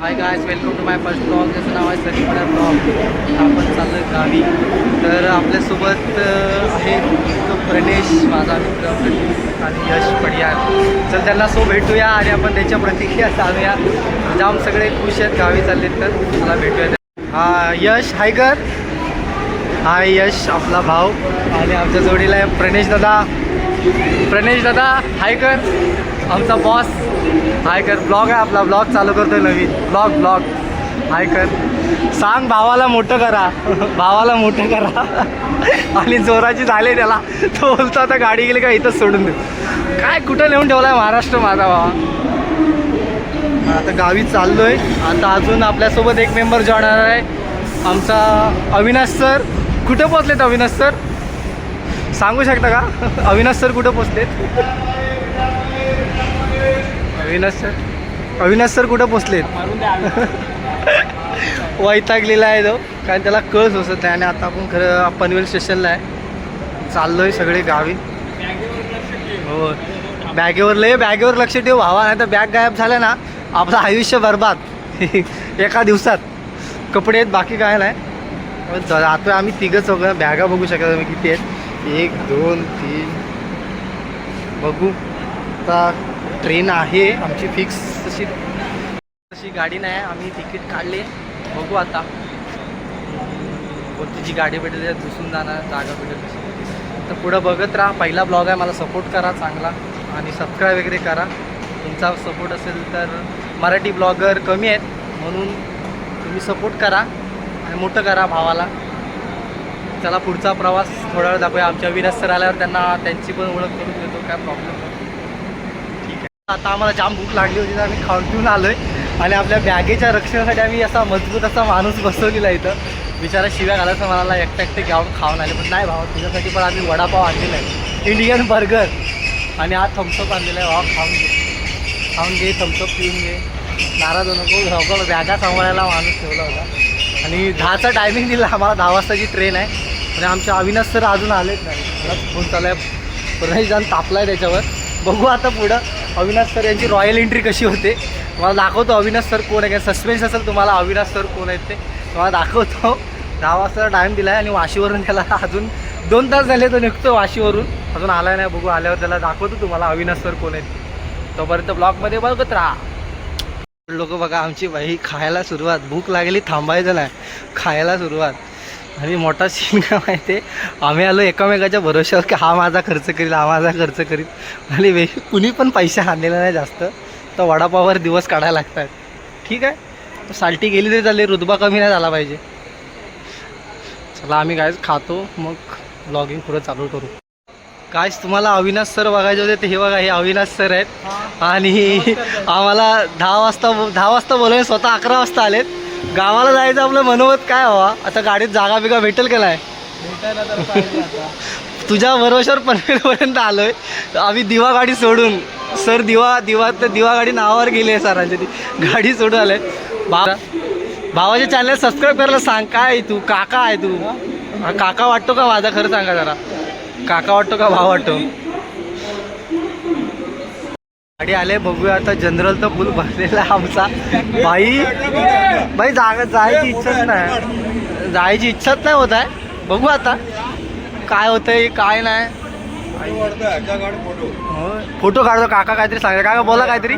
Hi guys welcome to my first blog ज्याचं नाव आहे सरीपडा ब्लॉग आपण चाललो गावी. तर आपल्यासोबत आहे प्रणेश माझा मित्र प्रणेश आणि यश पडियार. चल त्यांना सो भेटूया आणि आपण त्याच्या प्रतिक्रिया सांगूया. जाम सगळे खुश आहेत गावी चाललेत तर. मला भेटूया हा यश हाय कर हाय यश आपला भाऊ. आणि आमच्या जोडीला आहे प्रणेश दादा. प्रणेश दादा हाय कर आमचा बॉस हाय कर ब्लॉग आहे आपला ब्लॉग चालू करतोय नवीन. Blog blog. हाय कर सांग भावाला मोठं करा. भावाला मोठं करा. आणि जोराची झाले त्याला. तो बोलतो आता गाडी गेली का इथंच सोडून दे काय कुठं नेऊन ठेवलाय महाराष्ट्र माझा भावा? आता गावी चाललोय. आता अजून आपल्यासोबत एक मेंबर जॉईन आहे. आमचा अविनाश सर. कुठं पोचलेत अविनाश सर? सांगू शकता का? अविनाश सर कुठं पोचलेत अविनाश सर. अविनाश सर कुठं पोचलेत? वैतागलेला आहे तो. कारण त्याला कळ सोसत नाही. आणि आता आपण खरं पनवेल स्टेशनला आहे. चाललोय सगळे गावी. हो. बॅगेवर लय बॅगेवर लक्ष ठेव भावा. नाही तर बॅग गायब झाल्या ना आपलं आयुष्य बरबाद. एका दिवसात. कपडे आहेत बाकी काय नाही. आता आम्ही तिघंच चौघं बॅगा बघू शकता तुम्ही किती आहेत. एक दोन तीन. बघू. आता ट्रेन आहे आमची फिक्स तशी तशी गाडी नाही आम्ही तिकीट काढले. बघू आता. कोणती जी गाडी भेटेल त्याच्यात घुसून जाणार जागा भेटेल तशी. तर पुढं बघत राहा. पहिला ब्लॉग आहे मला सपोर्ट करा चांगला. आणि सबस्क्राईब वगैरे करा. तुमचा सपोर्ट असेल तर मराठी ब्लॉगर कमी आहेत. म्हणून तुम्ही सपोर्ट करा आणि मोठं करा भावाला. चला पुढचा प्रवास थोडा वेळ दाखवूया. आमच्या विराज सर आल्यावर त्यांना त्यांची पण ओळख करून देतो. काय प्रॉब्लेम नाही आता आम्हाला जाम भूक लागली होती तर आम्ही खाऊन पिऊन आलो आहे आणि आपल्या बॅगेच्या रक्षणासाठी आम्ही असा मजबूत असा माणूस बसवलेला इथं. बिचारा शिव्या घालायचं मला एकटं एकटे घ्यावून खाऊन आले. पण नाही भावा तुझ्यासाठी पण आम्ही वडापाव आणलेला आहे. इंडियन बर्गर आणि आज थम्सअप आणलेला आहे. भावा खाऊन घे. खाऊन घे थम्सअप पिऊन घे. नाराज होऊ नको. सगळं बॅगा सांभाळायला माणूस ठेवला होता. आणि दहाचा टायमिंग दिला. आम्हाला दहा वाजताची ट्रेन आहे. आणि आमच्या अविनाश सर अजून आलेच नाही फोन चालू आहे प्रणय जण तापला आहे त्याच्यावर. बघू आता पुढं. अविनाश सर यांची रॉयल एंट्री कशी होते? तुम्हाला दाखवतो अविनाश सर कोण आहे. काय सस्पेन्स असेल तुम्हाला अविनाश सर कोण आहेत ते. तुम्हाला दाखवतो. दहा वाजता टाईम दिला आहे आणि वाशीवरून त्याला अजून दोन तास झाले तो निघतो वाशीवरून. अजून आला नाही बघू आल्यावर त्याला दाखवतो तुम्हाला अविनाश सर कोण आहेत. तोपर्यंत ब्लॉगमध्ये बघत राहा. लोक बघा आमची बाई खायला सुरुवात. भूक लागली थांबायचं नाही. खायला सुरुवात. आणि मोठा सीन काय माहिती आहे आम्ही आलो एकामेकाच्या भरोश्यावर की हा माझा खर्च करील हा माझा खर्च करील. आणि वे कुणी पण पैसे आणलेले नाही जास्त. तर वडापाववर दिवस काढायला लागतात. ठीक आहे? साल्टी गेली तरी चालली रुतबा कमी नाही झाला पाहिजे. चला आम्ही काय खातो मग ब्लॉगिंग पुढं चालू करू. कायच तुम्हाला अविनाश सर बघायचे होते ते हे बघा हे अविनाश सर आहेत. आणि आम्हाला दहा वाजता दहा वाजता बोलवले स्वतः अकरा वाजता आलेत. गावाला जायचं आपलं मनोमत काय हवा आता गाडीत जागा बिगा भेटेल का नाही? तुझ्या भरोश्यावर पनवेलपर्यंत आलोय. आम्ही दिवा गाडी सोडून सर दिवा दिवा तर दिवा गाडी नावावर गेली आहे सरांची ती गाडी सोडून आले भा भावाच्या चॅनल सबस्क्राईब करायला सांग काय तू? काका आहे तू? काका वाटतो का माझा? खरं सांगा जरा. काका वाटतो का भाव वाटतो? गाडी आले बघूया आता जनरल तर फुल भरलेला आहे आमचा. बाई बाई जागा जायची इच्छाच नाही. जायची इच्छाच नाही होत आहे. बघू आता. काय होतंय काय नाही. फोटो काढतो काका काहीतरी सांगा काका बोला काहीतरी.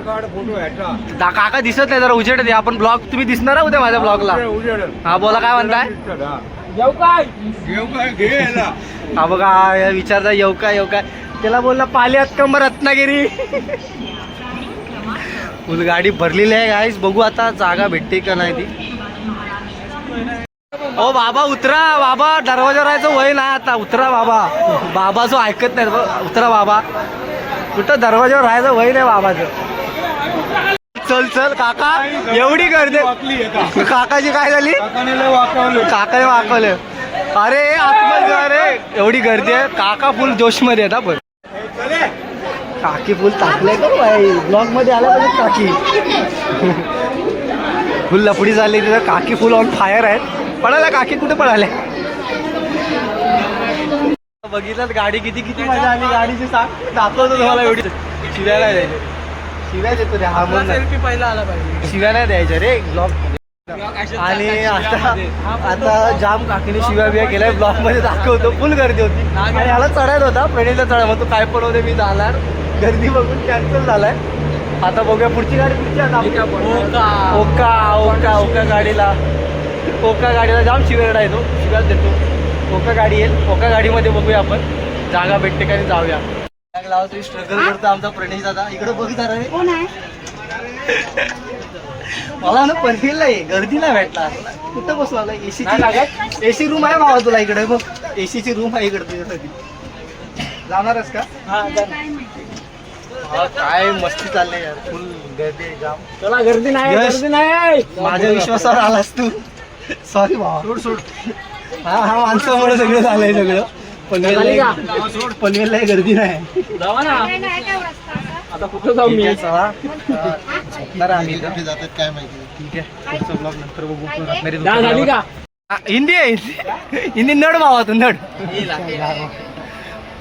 दा काका दिसत नाही जरा उजेड दे आपण ब्लॉग तुम्ही दिसणार आहे उद्या माझ्या ब्लॉगला. हा बोला काय म्हणताय? हा बघा हा विचारता येऊ काय येऊ काय? त्याला बोलला पाल्यात कंबर रत्नागिरी. फुल गाडी भरलेली आहे गाईस बघू आता जागा भेटते का नाही ती. ओ बाबा उतरा बाबा दरवाजा राहायचं वय नाही आता. उतरा बाबा. बाबा जो ऐकत नाही उतरा बाबा. कुठं दरवाजावर राहायचं वय नाही बाबाचं. चल चल काका. एवढी गर्दी. काकाची काय झाली? काकाने वाकवलं. अरे आतमध्ये अरे एवढी गर्दी आहे. काका फुल जोशमध्ये येतात पण. काकी फुल टाकले का बाई. ब्लॉगमध्ये आल्या पाहिजे काकी. फुल लफडी झाली तिथं काकी फुल ऑन फायर आहेत. पळाल्या काकी कुठे पळाल्या बघितलं गाडी किती किती मजा आली गाडीची सांग. दाखवतो तुम्हाला एवढी शिरायला जायचे शिव्या देतो रे हा म्हणून सेल्फी पहिला आला पाहिजे. शिव्या नाही द्यायच्या रे ब्लॉग आणि आता आता जाम काकीने शिव्या बिया केलाय ब्लॉगमध्ये दाखवतो. फुल गर्दी होती. आणि ह्याला चढायला होता प्रणीला चढा मग तू काय पण होते मी जाणार. गर्दी बघून कॅन्सल झालाय. आता बघूया पुढची गाडी पुढची आता आपली. ओका. ओका ओका ओका गाडीला. ओका गाडीला जाम शिवेरडा येतो. शिव्याच देतो. ओका गाडी येईल. ओका गाडीमध्ये बघूया आपण. जागा भेटते का आणि जाऊया. लावतो स्ट्रगल करतो आमचा प्रणेश दादा. इकडे बघ जरा रे. कोण आहे? मला ना पनवेलला आहे गर्दी नाही भेटणार. कुठं बसू आला एसी एसी रूम आहे भावा तुला इकडे. बघ. एसीची रूम आहे इकडे तुझ्यासाठी जाणारच का? काय माहिती हा, काय मस्ती चाललंय यार. फुल गर्दी आहे जाम. चला गर्दी नाही यश. गर्दी नाही. माझ्या विश्वासावर आलास तू. सॉरी भावा सोड सोड. हा हा माणसामुळे सगळं झालंय सगळं. पनवेलला पनवेलला गर्दी नाही. जावा ना. काय नाही काय रस्ता असा? आता कुठं जाऊ मी? ठीक आहे, चला. अं, झोपणार आहे आम्ही इथं. ठीक आहे. पुढचं नंतर बघू. रत्नागिरी जा झाली का हा, हिंदी आहे हिंदी हिंदी नड भावा तू नड.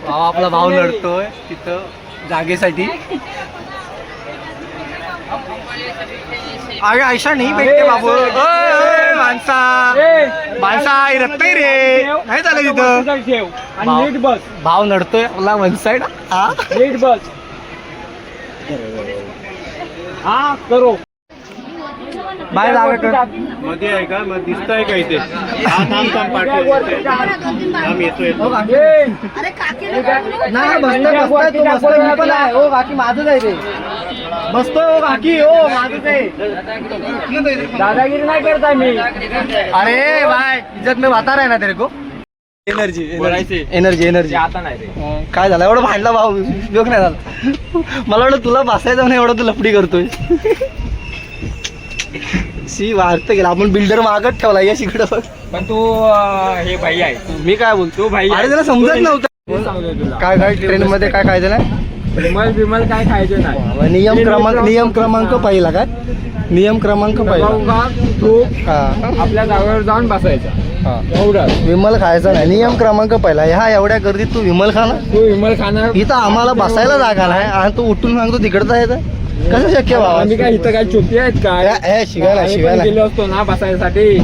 भावा आपला भाव लढतोय तिथं. जागेसाठी. अरे ऐशा नाही भेटते बाबू. माणसा माणसा रत्नाई रे. नाही चालत तिथं ठेव. आणि भाव. नीट बस. भाव नडतोय आपला वन साईड. हा? नीट बस. हा करो. बाय जागा कर. मध्ये आहे का? मग दिसतंय का इथे? हा थांब थांब. थांब येतो येतो. नाही बसतोय बसतोय तू बसतोय मी पण आहे. हो काकी माझंच आहे ते. बसतोय हो काकी. हो माझंच आहे. दादागिरी नाही करता मी. अरे भाई इज्जत में बता रहा है ना तेरे को? एनर्जी. एनर्जी एनर्जी आता नाही रे. काय झालं? एवढं भांडला भाऊ. उपयोग नाही झाला. मला वाटलं तुला बसायचं नाही एवढं तू लफडी करतोय. सी वाढत गेला. आपण बिल्डर मागत ठेवला. या इकडं बघ. पण तू हे भाई आहे. मी काय बोलतो? भाई अरे त्याला समजत नव्हतं. काय काय ट्रेन मध्ये काय खायचं नाही? विमल विमल काय खायचं नाही. नियम क्रमांक नियम क्रमांक पहिला काय? नियम क्रमांक पहिला. तू आपल्या जागेवर जाऊन बसायचा. एवढं. विमल खायचा नाही. नियम क्रमांक पहिला. ह्या एवढ्या गर्दीत तू विमल खा ना तू विमल खाणार. इथं आम्हाला बसायला जागा नाही. आणि तू उठून सांगतो तिकडचं आहे कसं शक्य आम्ही काय इथं काय चुकी आहेत काय शिवायला आम्ही पण शिवायला गेलो असतो ना बसायसाठी.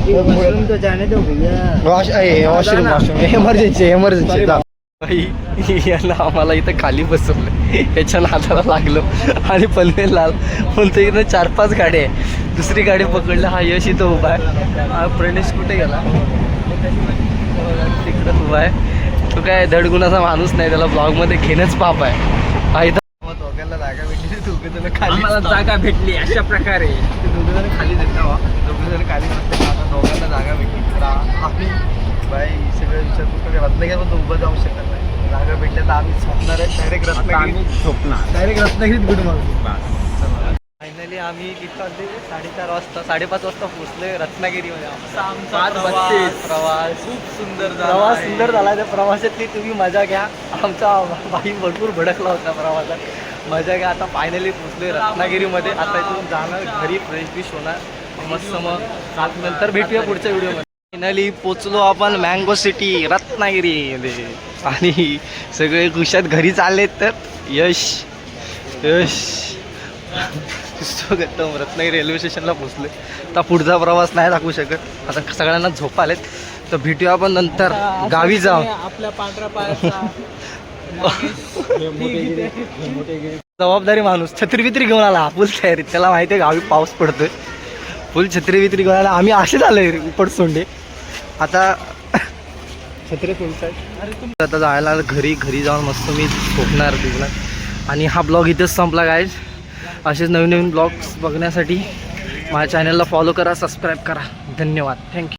Wash washroom washroom. Emergency emergency याला आम्हाला इथं खाली बसवलं याच्या नादाला लागलो. आणि पनवेल लाल म्हणतो इथं चार पाच गाडी आहे दुसरी गाडी पकडलं हा यश इथं उभा आहे. हा प्रणेश कुठे गेला? तिकडं उभा आहे. तो काय धडगुणाचा माणूस नाही त्याला ब्लॉगमध्ये घेणंच पाप आहे. हा इथं तू आम्हाला जागा भेटली अशा प्रकारे. दोघे जण खाली देत ना दोघे जण खाली बसले आता दोघांना जागा भेटली. तर आम्ही बाई सगळं विचार करतो रत्नागिरीमध्ये उभं जाऊ शकत नाही. जागा भेटल्या तर आम्ही झोपणार आहे. डायरेक्ट रत्नागिरी झोपणार. डायरेक्ट रत्नागिरीत मारू फायनली आम्ही किती वाजले साडेचार वाजता साडेपाच वाजता पोहोचलोय रत्नागिरीमध्ये. बत्तीस. प्रवास खूप सुंदर प्रवास सुंदर झाला त्या प्रवासातली तुम्ही मजा घ्या. आमचा बाई भरपूर भडकला होता प्रवासात. मजा घ्या. आता फायनली पोचलोय रत्नागिरीमध्ये. आता इथून जाणार घरी फ्रेश बिश होणार. मस्त मग सात नंतर भेटूया पुढच्या व्हिडिओमध्ये फायनली पोचलो आपण मँगो सिटी रत्नागिरीमध्ये. आणि सगळे खुशात घरी चाललेत तर यश यश. स्वागतम रत्नागिरी रेल्वे स्टेशनला पोचले आता पुढचा प्रवास नाही दाखवू शकत. आता सगळ्यांना झोप आलेत. तर भेटूया आपण नंतर. गावी जाऊ. आपल्या पांढऱ्या पायाचा. जबाबदारी माणूस. छत्री वित्री घेऊन आला. फुल तयारी. त्याला माहिती आहे गावी पाऊस पडतोय. फुल छत्री वित्री घेऊन आला. आम्ही असे झालोय उपटसोंडे आता छत्री फुल आता जायला घरी. घरी जाऊन मस्त मी झोपणार तिथला आणि हा ब्लॉग इथेच संपला काय असेच नवीन नवीन ब्लॉग्स बघण्यासाठी माझ्या चॅनलला फॉलो करा सबस्क्राईब करा. धन्यवाद. थँक्यू